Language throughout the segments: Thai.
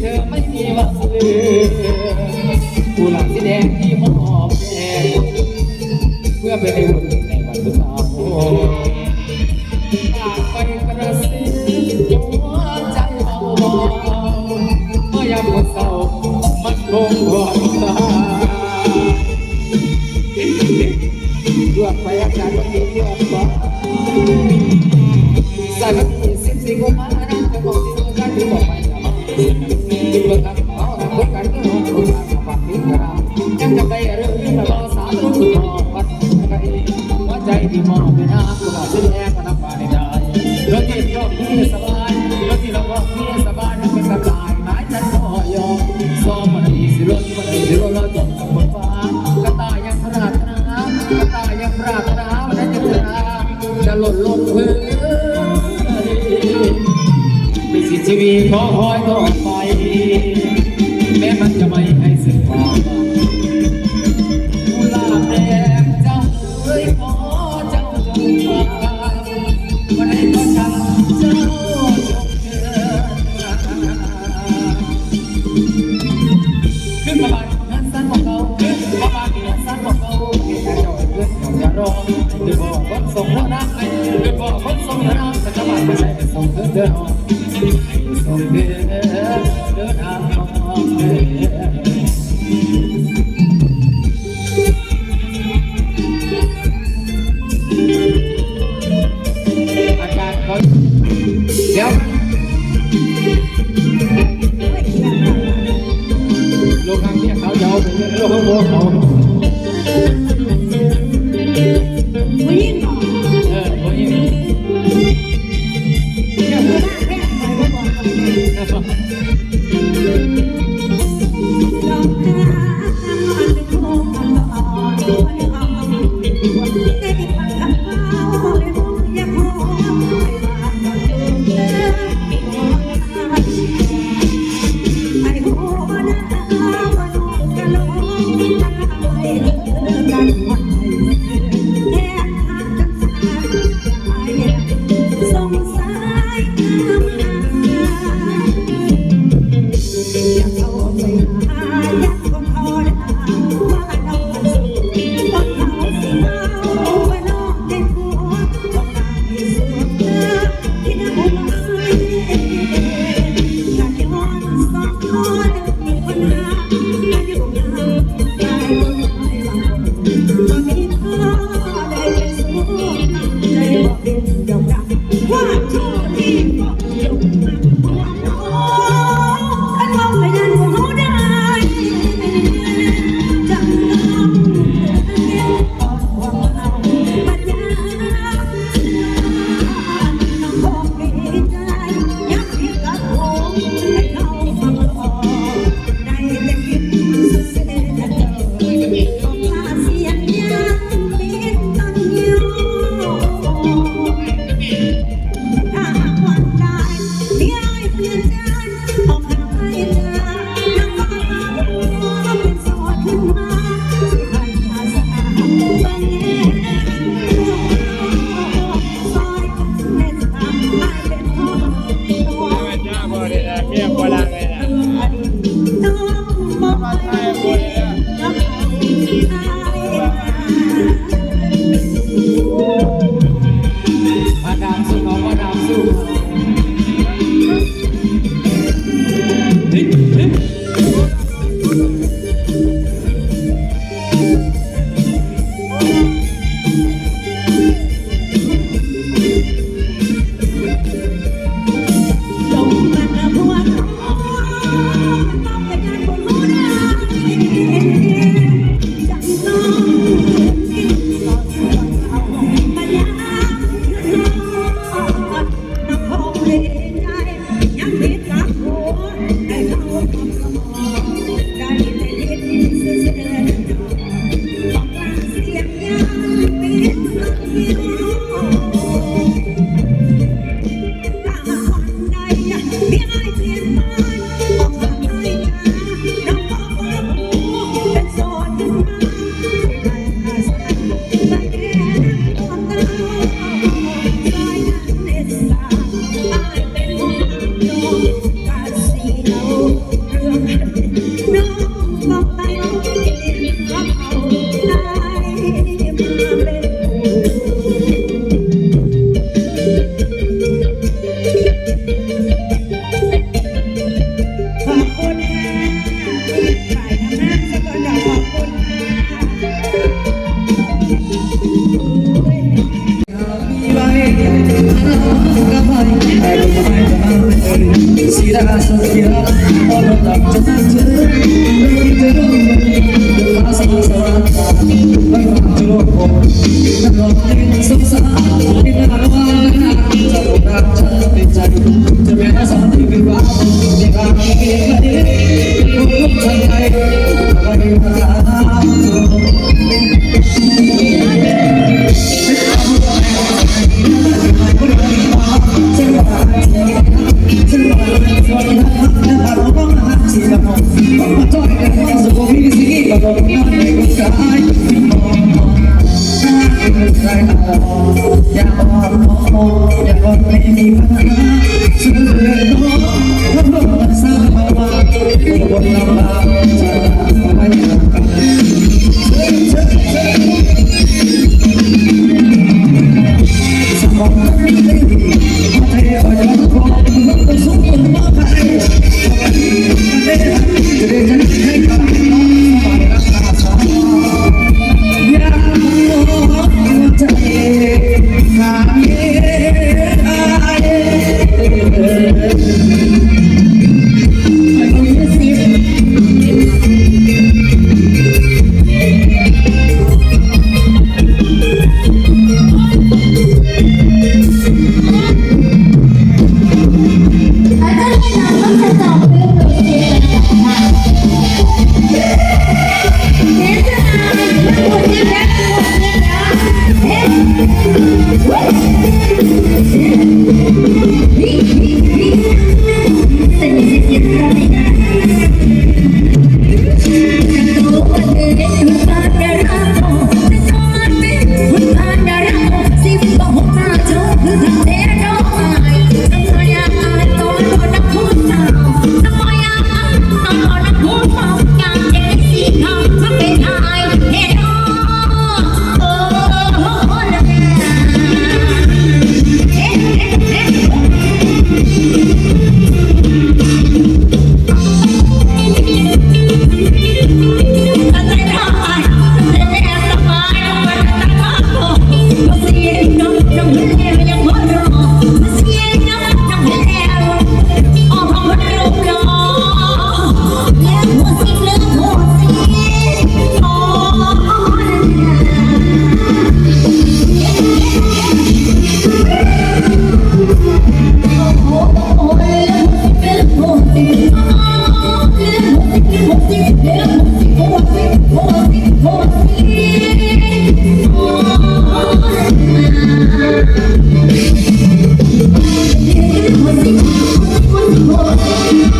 เธอไม่มีวันลืมกุหลาบสีแดงที่หอมแก้เพื่อไปให้วันในวันสุดท้ายปากไปกระซิหัวใจเบาๆเม่อยามหมดเศร้มันคงร้อนตาดวงไฟอากาศวันนี้ดวงฟ้าสายพันธุ์สิบสี่กุมภา ยังไปเรื่องนี้รอสามคนรอพัดไปหัวใจที่มองไปหน้ากูบอกซื้อแอร์ก็นับมาไรถที่ยอมที่สบายรถที่เราบอกที่สบายนั่นเป็นสบายหมายฉันก็ยอมซ้อมมันดีสิรถมันดีสิรถเราจบกับบนฟ้ากรตายยังพราดนะกรตายยังพราดนะมันจะพราจะหล่นลงพื้นไม่สิชีวีขอคอยต้อง down.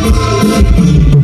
Thank you.